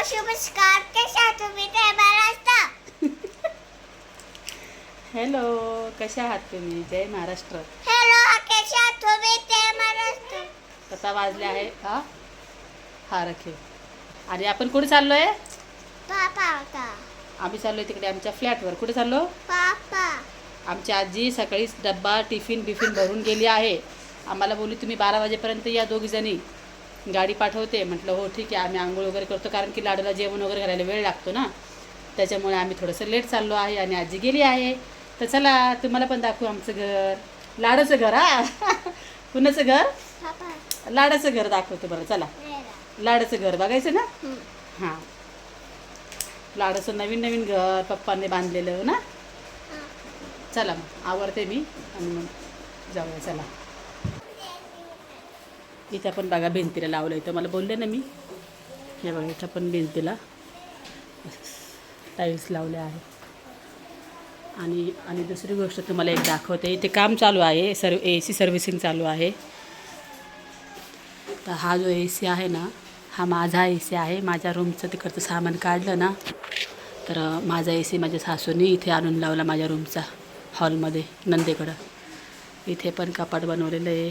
नमस्कार कशा तुम्ही? ते महाराष्ट्र हॅलो कशा आहात तुम्ही? जय महाराष्ट्र. हॅलो कशा तुम्ही? ते महाराष्ट्र. आता वाजले आहे. हा? हा रखे. आणि आपण कुठे चाललो आहे पापा होता आम्ही चाललो आहे तिकडे आमच्या फ्लॅटवर. कुठे चाललो? पापा. आमची आजी सकाळीच डब्बा टिफिन बिफिन भरून गेली आहे. आम्हाला बोलली तुम्ही बारा वाजेपर्यंत या दोघीजणी. गाडी पाठवते. म्हटलं हो ठीक आहे आम्ही आंघोळ वगैरे करतो. कारण की लाडूला जेवण वगैरे करायला वेळ लागतो ना. त्याच्यामुळे आम्ही थोडंसं लेट चाललो आहे आणि आजी गेली आहे. तर चला तुम्हाला पण दाखवू आमचं घर. लाडाचं घर हा? कुणाचं घर? लाडाचं घर दाखवतो बरं चला. लाडाचं घर बघायचं ना. हां. लाडाचं नवीन नवीन घर पप्पांनी बांधलेलं ना. चला मग आवडते मी आणि मग जाऊया चला. इथं पण बघा भिंतीला लावलं इथं मला बोलले ना मी हे बघा इथं पण भिंतीला टाईल्स लावले आहे आणि आणि दुसरी गोष्ट तुम्हाला एक दाखवते. इथे काम चालू आहे सर्व ए सी सर्व्हिसिंग चालू आहे. तर हा जो ए सी आहे ना हा माझा ए सी आहे. माझ्या रूमचं तिकडचं सामान काढलं ना तर माझा ए सी माझ्या सासूने इथे आणून लावला माझ्या रूमचा हॉलमध्ये नंदेकडं. इथे पण कपाट बनवलेलं आहे.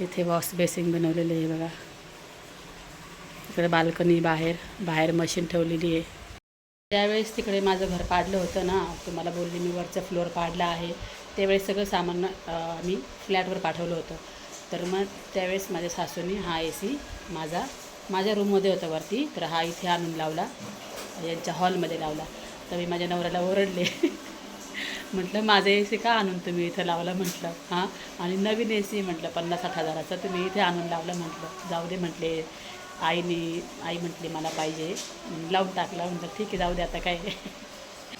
इथे वॉश बेसिंग बनवलेलं आहे बघा. इकडे बाल्कनी बाहेर बाहेर मशीन ठेवलेली आहे. त्यावेळेस तिकडे माझं घर पाडलं होतं ना तुम्हाला बोलली मी वरचा फ्लोअर पाडला आहे. त्यावेळेस सगळं सामान मी फ्लॅटवर पाठवलं होतं. तर मग त्यावेळेस माझ्या सासूने हा ए सी माझा माझ्या रूममध्ये होता वरती. तर हा इथे आणून लावला यांच्या हॉलमध्ये लावला. तर मी माझ्या नवऱ्याला ओरडले. म्हटलं माझं ए सी का आणून तुम्ही इथं लावलं? म्हटलं हां. आणि नवीन ए सी म्हटलं पन्नास साठ हजाराचं तुम्ही इथे आणून लावलं? म्हटलं जाऊ दे म्हटले आईने आई म्हटली मला पाहिजे लावून टाकला म्हटलं ठीक आहे जाऊ दे आता काय.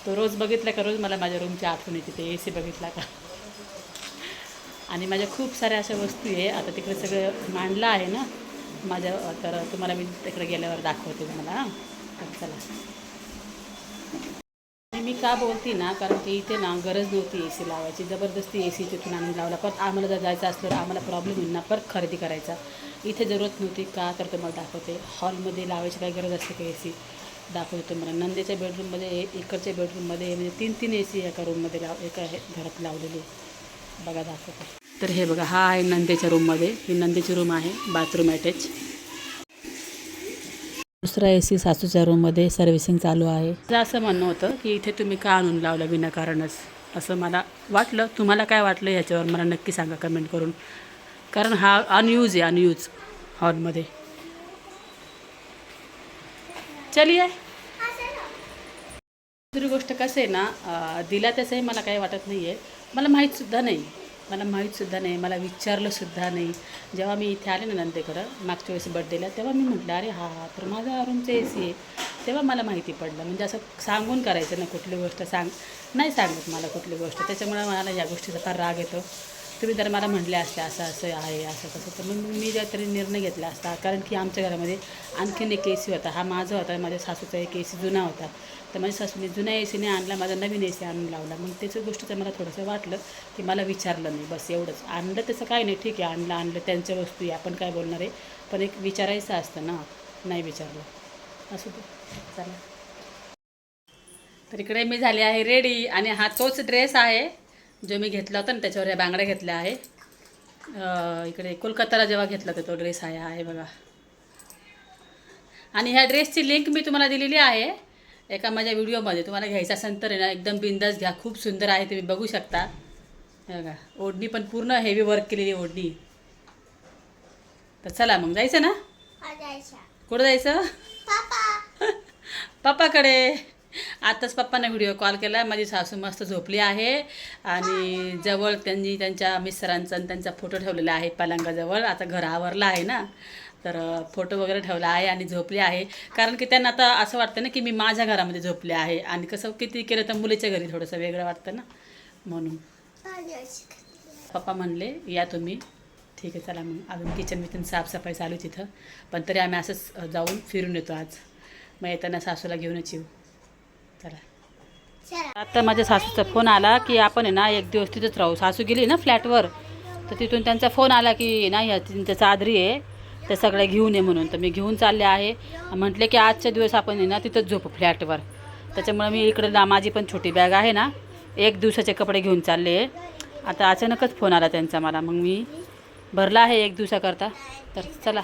तो रोज बघितला का रोज? मला माझ्या रूमची आठवण येते ते ए सी बघितला का? आणि माझ्या खूप साऱ्या अशा वस्तू आहे आता तिकडे सगळं मांडलं आहे ना माझ्या तर तुम्हाला मी तिकडे गेल्यावर दाखवते तुम्हाला हां. चला. मी का बोलते ना कारण की इथे ना गरज नव्हती ए सी लावायची. जबरदस्ती ए सी तिथून आणून लावला. परत आम्हाला जर जायचं असलं तर आम्हाला प्रॉब्लेम होईल ना. परत खरेदी करायचा. इथे जरूरत नव्हती का? तर तुम्हाला दाखवते. हॉलमध्ये लावायची काही गरज असते का ए सी दाखवते तुम्हाला नंदेच्या बेडरूममध्ये इकडच्या बेडरूममध्ये म्हणजे तीन तीन ए सी एका रूममध्ये लाव एका घरात लावलेली. बघा दाखवते. तर हे बघा हा आहे नंदेच्या रूममध्ये ही नंदेची रूम आहे. बाथरूम अटॅच दुसरा ए सी सासूच्या रूममध्ये सर्व्हिसिंग चालू आहे. असं म्हणणं होतं की इथे तुम्ही का आणून लावलं विनाकारणच? असं मला वाटलं. तुम्हाला काय वाटलं ह्याच्यावर मला नक्की सांगा कमेंट करून. कारण हा अनयूज आहे अनयूज हॉलमध्ये चलिये दुसरी गोष्ट कसं आहे ना दिला तसंही मला काही वाटत नाही आहे मला माहीतसुद्धा नाही. मला माहीतसुद्धा नाही मला विचारलंसुद्धा नाही. जेव्हा मी इथे आले ना नंदेकडं मागच्या वेळेस बड्डेला तेव्हा मी म्हटलं अरे हा हा तर माझा रूमचं ए सी आहे. तेव्हा मला माहिती पडलं. म्हणजे असं सांगून करायचं ना कुठली गोष्ट सांग नाही सांगत मला कुठली गोष्ट. त्याच्यामुळे मला या गोष्टीचा फार राग येतो. तुम्ही जर मला म्हटले असते असं असं आहे असं तसं तर मग मी जर तरी निर्णय घेतला असता. कारण की आमच्या घरामध्ये आणखीन एक ए सी होता. हा माझा होता माझ्या सासूचा एक ए सी जुना होता. तर माझ्या सासूने जुन्या ए सीने आणला माझा नवीन ए सी आणून लावला. मग त्याच्या गोष्टीचं मला थोडंसं वाटलं की मला विचारलं नाही बस एवढंच. आणलं त्याचं काय नाही ठीक आहे आणलं आणलं त्यांच्या वस्तू आहे आपण काय बोलणार आहे? पण एक विचारायचं असतं ना नाही विचारलं. असू दे चला तर इकडे मी झाले आहे रेडी आणि हा तोच ड्रेस आहे. जो मी घेतला होता ना त्याच्यावर या बांगड्या घेतल्या आहे. इकडे कोलकाताला जेव्हा घेतला होता तो ड्रेस आहे आहे बघा. आणि ह्या ड्रेसची लिंक मी तुम्हाला दिलेली आहे. एका माझ्या व्हिडिओमध्ये तुम्हाला घ्यायचा असेल तर ना एकदम बिंदास घ्या. खूप सुंदर आहे तुम्ही बघू शकता. बघा ओढणी पण पूर्ण हेवी वर्क केलेली ओढणी. तर चला मग जायचं ना? कुठं जायचं? पापा पप्पाकडे. आताच पप्पांना व्हिडिओ कॉल केला. माझी सासू मस्त झोपली आहे. आणि जवळ त्यांनी त्यांच्या मिस्टरांचा आणि त्यांचा फोटो ठेवलेला आहे पलंगाजवळ. आता घर आवरला आहे ना. तर फोटो वगैरे ठेवला आहे आणि झोपली आहे. कारण की त्यांना आता असं वाटतं ना की मी माझ्या घरामध्ये झोपले आहे. आणि कसं किती केलं तर मुलीच्या घरी थोडंसं वेगळं वाटतं ना. म्हणून. पप्पा म्हणले या तुम्ही. ठीक आहे चला मग. अजून किचन विचन साफसफाई चालू तिथं पण तरी आम्ही असंच जाऊन फिरून येतो आज. मग येताना सासूला घेऊनच येऊ. चला. आता माझ्या सासूचा फोन आला की आपण आहे ना एक दिवस तिथंच राहू. सासू गेली ना फ्लॅटवर तर तिथून त्यांचा फोन आला की ना ह्या चादरी आहे ते सगळे घेऊन ये म्हणून. तर मी घेऊन चालले आहे. म्हटले की आजच्या दिवस आपण आहे ना तिथंच झोपू फ्लॅटवर. त्याच्यामुळे मी इकडे ना माझी पण छोटी बॅग आहे ना एक दिवसाचे कपडे घेऊन चालले. आहे आता अचानकच फोन आला त्यांचा मला. मग मी भरला आहे एक दिवसाकरता. तर चला.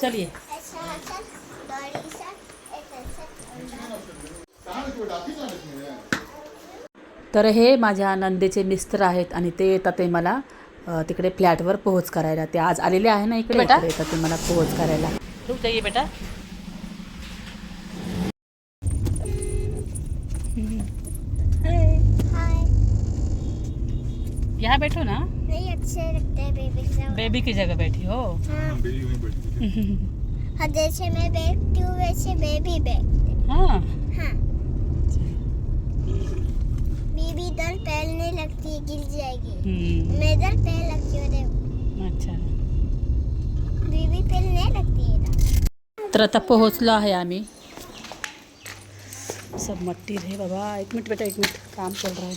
चलिए तर हे माझ्या नंदेचे मिस्टर आहेत आणि ते येतात ते मला तिकडे फ्लॅटवर पोहोच करायला. ते आज आलेले आहे ना इकडे येतात ते मला पोहोच करायला. रुक जाइए बेटा. हाय यहाँ बैठो ना। नहीं अच्छे लगते हैं बेबी के साथ बेबी की जगह बैठी हो। हाँ। हाँ जैसे मैं बैठती हूँ वैसे बेबी बैठते हाँ। गिर जाएगी। हम्म, मैं इधर पहल लगती हूँ अच्छा। बीबी पहलने लगती है तर आता पोहोचलो आहे आम्ही सब मट्टी रे बाबा। एक मिनट बेटा एक मिनट। काम चल रहा है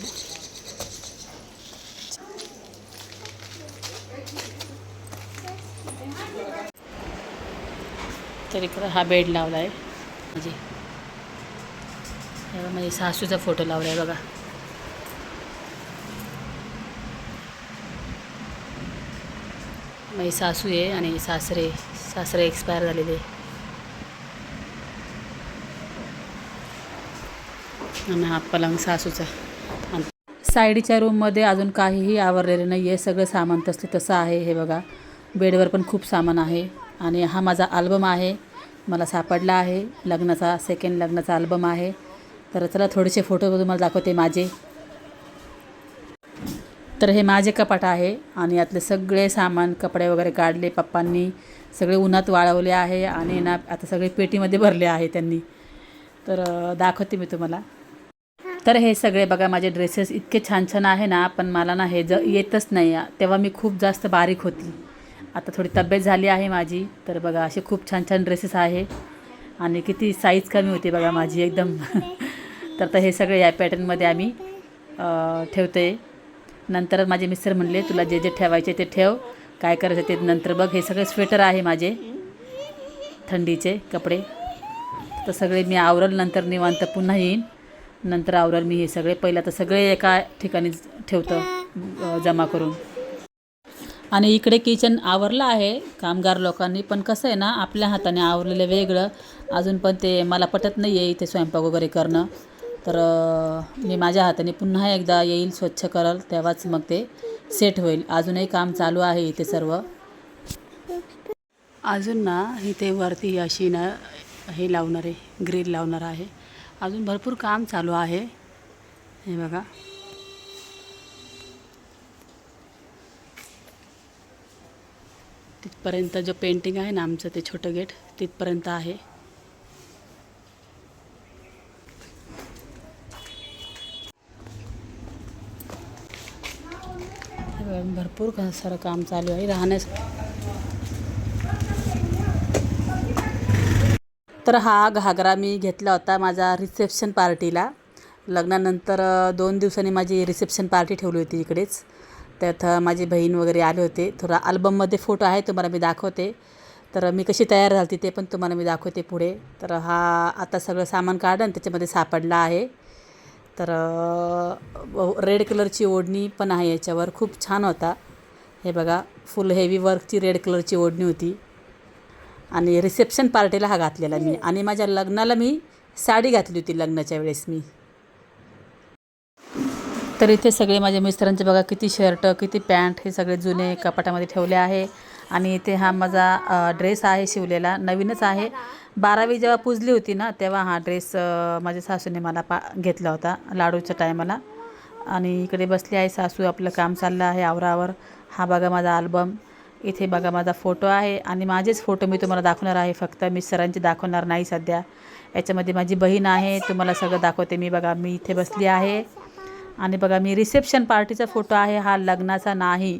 तर इकडं हा बेड लावला आहे म्हणजे माझ्या सासूचा फ़ोटो लावला आहे बघा। माझी सासू आहे आणि सासरे सासरे एक्सपायर झालेले. आणि हा पलंग सासूचा. आणि साईडच्या रूममध्ये अजून काहीही आवरलेलं नाही आहे सगळं सामान तसलं तसं आहे हे बघा. बेडवर पण खूप सामान आहे. आणि हा माझा अल्बम आहे. मला सापडला आहे. लग्नाचा सेकंड लग्नाचा अल्बम आहे. तर चला थोडेसे फोटो तुम्हाला दाखवते माझे. तर हे माझे कपाट आहे आणि यातले सगळे सामान कपडे वगैरे काढले पप्पांनी सगळे उन्हात वाळवले आहे आणि ना आता सगळे पेटीमध्ये भरले आहे त्यांनी. तर दाखवते मी तुम्हाला. तर हे सगळे बघा माझे ड्रेसेस इतके छान छान आहे ना पण मला ना हे ज येतच नाही. तेव्हा मी खूप जास्त बारीक होती. आता थोडी तब्येत झाली आहे माझी तर बघा असे खूप छान छान ड्रेसेस आहे. आणि किती साईज कमी होती बघा माझी एकदम. तर आता हे सगळे या पॅटर्नमध्ये आम्ही ठेवते. नंतर माझे मिस्टर म्हणले तुला जे जे ठेवायचे ते ठेव काय करायचं ते नंतर बघ. हे सगळे स्वेटर आहे माझे थंडीचे कपडे. तर सगळे मी आवरल नंतर निवांत पुन्हा येईन. नंतर आवरल मी हे सगळे. पहिलं तर सगळे एका ठिकाणी ठेवतं जमा करून. आणि इकडे किचन आवरलं आहे कामगार लोकांनी. पण कसं आहे ना आपल्या हाताने आवरलेलं वेगळं. अजून पण ते मला पटत नाही आहे इथे स्वयंपाक वगैरे करणं. तर मी माझ्या हाताने पुन्हा एकदा येईल स्वच्छ करल तेव्हाच मग ते सेट होईल. अजूनही काम चालू आहे इथे सर्व. अजून ना इथे वरती अशी ना हे लावणार आहे ग्रिल लावणार आहे. अजून भरपूर काम चालू आहे. हे बघा. तिथपर्यंत जो पेंटिंग आहे ना आमचं ते छोटं गेट तिथपर्यंत आहे. भरपूर सारं काम चालू आहे राहण्यास तर हा घागरा मी घेतला होता माझा रिसेप्शन पार्टीला. लग्नानंतर दोन दिवसांनी माझी रिसेप्शन पार्टी ठेवली होती इकडेच. त्यात माझी बहीण वगैरे आले होते. थोडा अल्बममध्ये फोटो आहे तुम्हाला मी दाखवते. तर मी कशी तयार झाली ते पण तुम्हाला मी दाखवते पुढे. तर हा आता सगळं सामान काढलं आणि त्याच्यामध्ये सापडला आहे. तर रेड कलरची ओढणी पण आहे याच्यावर. खूप छान होता. हे बघा फुल हेवी वर्कची रेड कलरची ओढणी होती. आणि रिसेप्शन पार्टीला हा घातलेला मी. आणि माझ्या लग्नाला मी साडी घातली होती लग्नाच्या वेळेस मी. तर इथे सगळे माझ्या मिस्टरांचे बघा किती शर्ट किती पॅन्ट हे सगळे जुने कपाटामध्ये ठेवले आहे. आणि इथे हा माझा ड्रेस आहे शिवलेला. नवीनच आहे. बारावी जेव्हा पुजली होती ना तेव्हा हा ड्रेस माझ्या सासूने मला पा घेतला होता लाडूच्या टायमाला. आणि इकडे बसली आहे सासू आपलं काम चाललं आहे आवरावर. हा बघा माझा अल्बम इथे बघा माझा फोटो आहे आणि माझेच फोटो मी तुम्हाला दाखवणार आहे. फक्त मी सरांचे दाखवणार नाही सध्या. याच्यामध्ये माझी बहीण आहे तुम्हाला सगळं दाखवते मी. बघा मी इथे बसली आहे. आणि बघा मी रिसेप्शन पार्टीचा फोटो आहे. हा लग्नाचा नाही.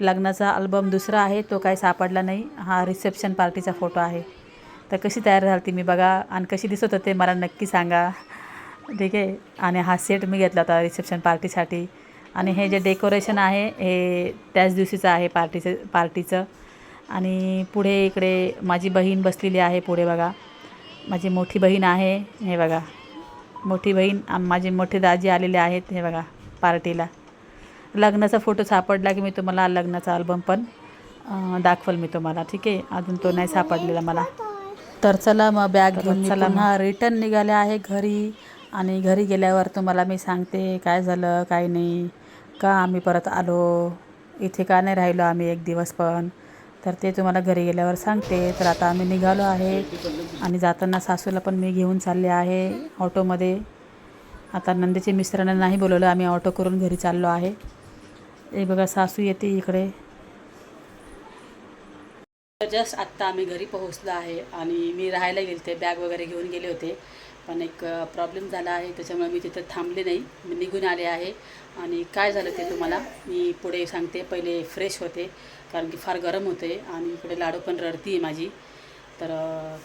लग्नाचा अल्बम दुसरा आहे. तो काही सापडला नाही. हा रिसेप्शन पार्टीचा फोटो आहे. तर कशी तयार झाली मी बघा. आणि कशी दिसत होते मला नक्की सांगा. ठीक आहे? आणि हा सेट मी घेतला होता रिसेप्शन पार्टीसाठी आणि हे जे डेकोरेशन आहे हे त्याच दिवशीचं आहे पार्टीचं पार्टीचं आणि पुढे इकडे माझी बहीण बसलेली आहे पुढे बघा. माझी मोठी बहीण आहे हे बघा. मोठी बहीण आणि माझी मोठे दाजी आलेले आहेत हे बघा पार्टीला लग्नाचा फोटो सापडला की मी तुम्हाला लग्नाचा अल्बम पण दाखवल मी तुम्हाला. ठीक आहे? अजून तो नाही सापडलेला मला. तर चला मग बॅग घेऊन चला मग. रिटर्न निघाले आहे घरी. आणि घरी गेल्यावर तुम्हाला मी सांगते काय झालं काय नाही. का आम्ही परत आलो? इथे का नाही राहिलो आम्ही एक दिवस पण? तर ते तुम्हाला घरी गेल्यावर सांगते. तर आता आम्ही निघालो आहे. आणि जाताना सासूला पण मी घेऊन चालले आहे ऑटोमध्ये. आता नंदेचे मिस्टरांना नाही बोलवलं. आम्ही ऑटो करून घरी चाललो आहे. हे बघा सासू येते इकडे. जस्ट आत्ता आम्ही घरी पोहोचलो आहे आणि मी राहायला गेले होते बॅग वगैरे घेऊन गेले होते. पण एक प्रॉब्लेम झाला आहे त्याच्यामुळे मी तिथं थांबले नाही. मी निघून आले आहे आणि काय झालं ते तुम्हाला मी पुढे सांगते. पहिले फ्रेश होते कारण की फार गरम होते आणि इकडे लाडू पण रडती आहे माझी. तर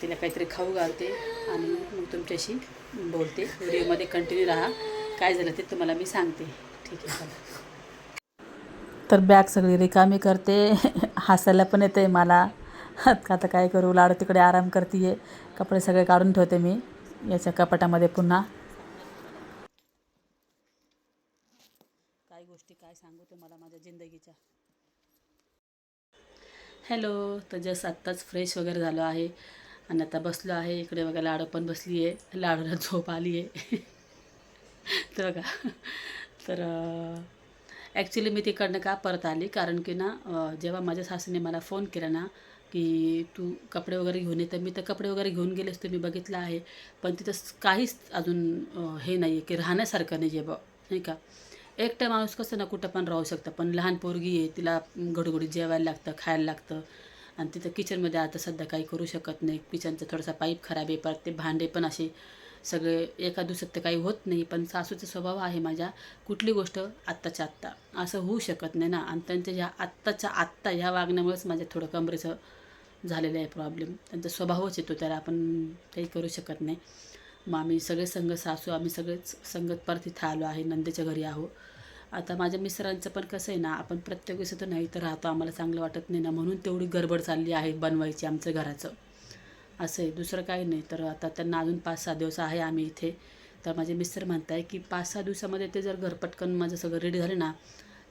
तिला काहीतरी खाऊ घालते आणि मग तुमच्याशी बोलते. व्हिडिओमध्ये कंटिन्यू राहा. काय झालं ते तुम्हाला मी सांगते. ठीक आहे चला. तर बॅग सगळी रिकामी करते. हसायला पण येते मला. आता काय करू? लाडू तिकडे आराम करते कपडे सगळे काढून ठेवते मी. याच्या कपाटामध्ये पुन्हा. काय गोष्टी काय सांगू तुम्हाला माझ्या जिंदगीच्या? हॅलो तर जस्ट आत्ताच फ्रेश वगैरे झालो आहे. आणि आता बसलो आहे. इकडे बघा लाडू पण बसली आहे लाडूला झोप आली आहे तर बघा. तर ॲक्च्युली मी तिकडनं का परत आली? कारण की ना जेव्हा माझ्या सासूने मला फोन केला ना की तू कपडे वगैरे घेऊन ये. तर मी तर कपडे वगैरे घेऊन गेलेच तुम्ही बघितलं आहे. पण तिथं काहीच अजून हे नाही आहे की राहण्यासारखं नाही आहे बा नाही का? एकटा माणूस कसं ना कुठं पण राहू शकतं. पण लहान पोरगी आहे तिला घडघडीत जेवायला लागतं खायला लागतं. आणि तिथं किचनमध्ये आता सध्या काही करू शकत नाही. किचनचा थोडासा पाईप खराब आहे परत ते भांडे पण असे सगळे एका दिवसात तर काही होत नाही पण सासूचा स्वभाव आहे माझ्या कुठली गोष्ट आत्ताच्या आत्ता. असं होऊ शकत नाही ना. आणि त्यांच्या ह्या आत्ताच्या आत्ता ह्या वागण्यामुळेच माझ्या थोडं कमरेचं झालेलं आहे प्रॉब्लेम त्यांचा स्वभावच येतो त्याला आपण काही करू शकत नाही. मग आम्ही सगळे संघ सासू आम्ही सगळेच संगत परत इथं आलो आहे नंदेच्या घरी आहो. आता माझ्या मिस्टरांचं पण कसं आहे ना आपण प्रत्येक वेळेस तर नाही तर राहतो. आम्हाला चांगलं वाटत नाही ना. म्हणून तेवढी गडबड चालली आहे बनवायची आमचं घराचं. असं आहे. दुसरं काही नाही. तर आता त्यांना अजून पाच सहा दिवस आहे आम्ही इथे. तर माझे मिस्टर म्हणत आहे की पाच सहा दिवसामध्ये ते जर घर पटकन माझं सगळं रेडी झालं ना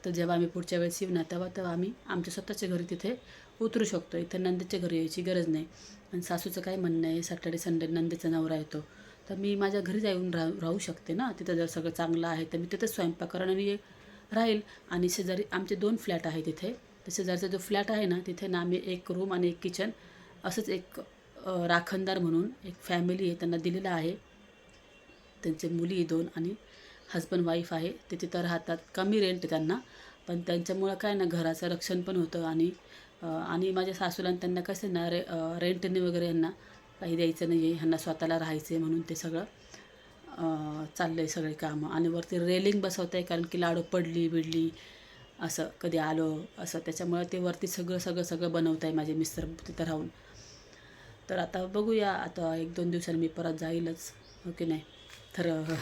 तर जेव्हा आम्ही पुढच्या वेळेस येऊ ना तेव्हा तेव्हा आम्ही आमच्या स्वतःच्या घरी तिथे उतरू शकतो. इथं नंदेच्या घरी यायची गरज नाही. आणि सासूचं काय म्हणणं आहे सॅटर्डे संडे नंदेचा नवरा येतो. तर मी माझ्या घरी जाऊन राहू राहू शकते ना? तिथं जर सगळं चांगलं आहे तर मी तिथं स्वयंपाक करणं आणि राहील. आणि शेजारी आमचे दोन फ्लॅट आहे तिथे. तर शेजारचा जो फ्लॅट आहे ना तिथे ना आम्ही एक रूम आणि एक किचन असंच एक राखणदार म्हणून एक फॅमिली आहे त्यांना दिलेलं आहे. त्यांचे मुली दोन आणि हजबंड वाईफ आहे. ते तिथं राहतात. कमी रेंट त्यांना. पण त्यांच्यामुळं काय ना घराचं रक्षण पण होतं आणि आणि माझ्या सासूला त्यांना कसं ना रे रेंटने वगैरे यांना काही द्यायचं नाही आहे ह्यांना स्वतःला राहायचं आहे म्हणून ते सगळं चाललं आहे सगळे कामं. आणि वरती रेलिंग बसवत आहे कारण की लाडू पडली बिडली असं कधी आलो असं. त्याच्यामुळं ते वरती सगळं सगळं सगळं बनवत आहे माझे मिस्टर तिथं राहून. तर आता बघूया आता एक दोन दिवसांनी मी परत जाईलच हो ओके नाही? तर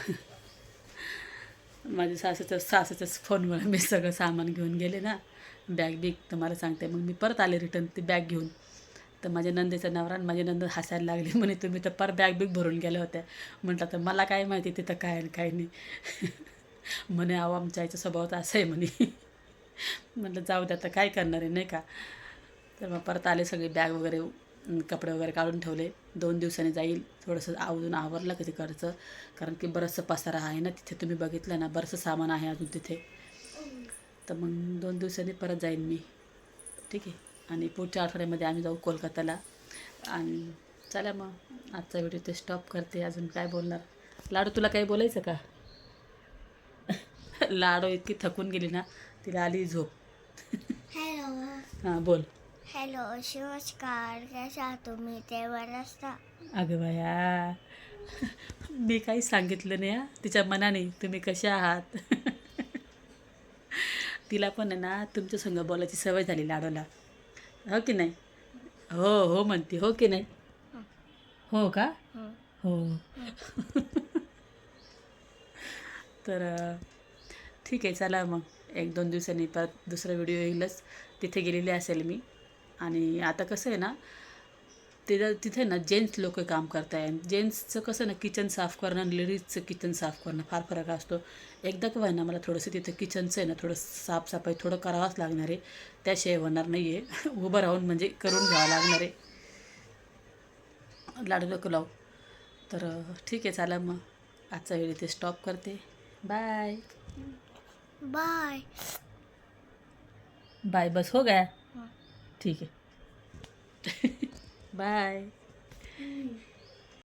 माझ्या सासूचं सासूच्याच फोनवर मी सगळं सामान घेऊन गेले ना. बॅग बिग तुम्हाला सांगते मग मी परत आले रिटर्न ती बॅग घेऊन. तर माझ्या नंदेचा नवरा आणि माझी नंद हसायला लागली म्हणे तुम्ही तर पर बॅग बिग भरून गेल्या होत्या. म्हटलं तर मला काय माहिती तिथं काय आणि काय नाही. म्हणे अहो आमच्या आईचा स्वभाव तर असं आहे म्हणे. म्हटलं जाऊ द्या तर काय करणार आहे नाही का? तर मग परत आले सगळे बॅग वगैरे कपडे वगैरे काढून ठेवले. दोन दिवसांनी जाईल. थोडंसं आवडून आवरलं का तिकडचं. कारण की बरंचसं पसारा आहे ना तिथे. तुम्ही बघितलं ना बरंचसं सामान आहे अजून तिथे. तर मग दोन दिवसांनी परत जाईन मी. ठीक आहे? आणि पुढच्या आठवड्यामध्ये आम्ही जाऊ कोलकात्याला आणि चला मग आजचा व्हिडिओ ते स्टॉप करते. अजून काय बोलणार? लाडू तुला काही बोलायचं का? लाडू इतकी थकून गेली ना तिला आली झोप. हॅलो हां बोल. हॅलो नमस्कार कशा तुम्ही? ते बरं असता. अगं बाया मी काही सांगितलं नाही हा. तिच्या मनाने तुम्ही कसे आहात? तिला पण आहे ना तुमच्या संग बोलायची सवय झाली लाडोला हो की नाही? हो हो म्हणते हो की नाही? हो का? हो. तर ठीक आहे चला मग. एक दोन दिवसांनी परत दुसरा व्हिडिओ येईलच. तिथे गेलेली असेल मी. आणि आता कसं आहे ना तिथं तिथे ना जेंट्स लोक काम करत आहे जेंट्सचं कसं ना किचन साफ करणं आणि लेडीजचं किचन साफ करणं फार फरक असतो. एकदा का ना मला थोडंसं तिथं किचनचं आहे ना थोडं साफसफाई थोडं करावंच लागणार आहे. त्याशिवाय होणार नाही आहे. उभं राहून म्हणजे करून घ्यावं लागणार आहे. लाडू नको लावू. तर ठीक आहे चला मग. आजचा व्हिडिओ इथे स्टॉप करते. बाय बाय बाय बस हो गया. ठीक आहे. बाय